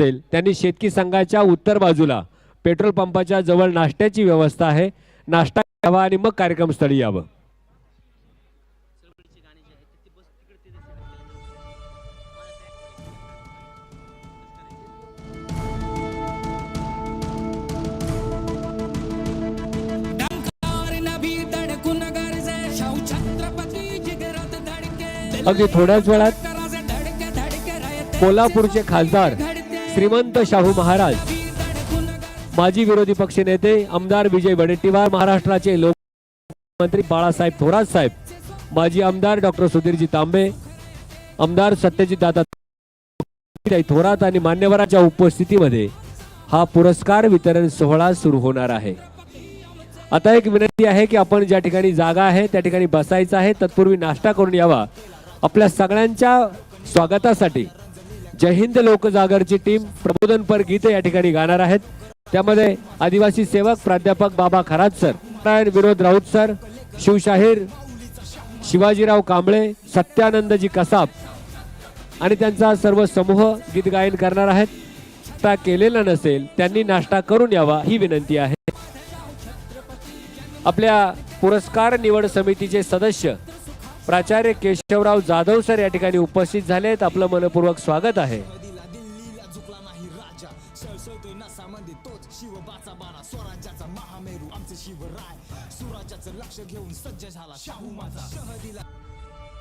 असेल त्यांनी शेतकी संघाच्या उत्तर बाजूला पेट्रोल पंपाच्या जवळ नाश्त्याची व्यवस्था आहे. नाश्ता घ्यावा आणि मग कार्यक्रमस्थळी यावं. अगदी थोड्याच वेळात कोल्हापूरचे खासदार श्रीमंत शाहू महाराज माजी विरोधी पक्षनेते आमदार विजय वडेट्टीवार महाराष्ट्राचे लोकमंत्री बाळासाहेब थोरात साहेब माजी आमदार डॉक्टर सुधीरजी तांबे आमदार सत्यजित दादा थोरात आणि मान्यवरांच्या उपस्थितीमध्ये हा पुरस्कार वितरण सोहळा सुरू होणार आहे. आता एक विनंती आहे की आपण ज्या ठिकाणी जागा आहे त्या ठिकाणी बसायचं आहे. तत्पूर्वी नाश्ता करून यावा. आपल्या सगळ्यांच्या स्वागतासाठी जय हिंद टीम प्रबोधनपर गीते या ठिकाणी गाणार आहेत. त्यामध्ये आदिवासी सेवक प्राध्यापक बाबा खरात सर नारायण विनोद राऊत सर शिवशाहीर शिवाजीराव कांबळे सत्यानंदजी कसाब आणि त्यांचा सर्व समूह गीत गायन करणार आहेत. नाश्ता केलेला नसेल त्यांनी नाश्ता करून यावा ही विनंती आहे. आपल्या पुरस्कार निवड समितीचे सदस्य प्राचार्य केशवराव जाधव सर या ठिकाणी उपस्थित झालेत. आपलं मनपूर्वक स्वागत आहे.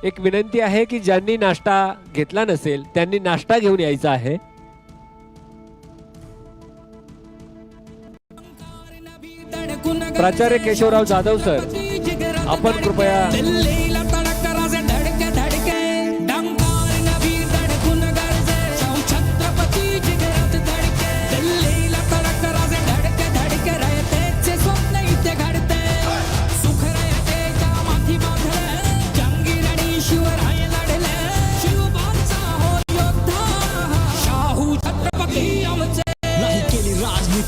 एक विनंती आहे की ज्यांनी नाश्ता घेतला नसेल त्यांनी नाश्ता घेऊन यायचा आहे. प्राचार्य केशवराव जाधव सर आपण कृपया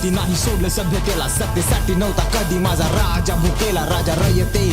नाही सोडलं सभ्यतेला सत्तेसाठी नव्हता कधी माझा राजा भुकेला राजा रयते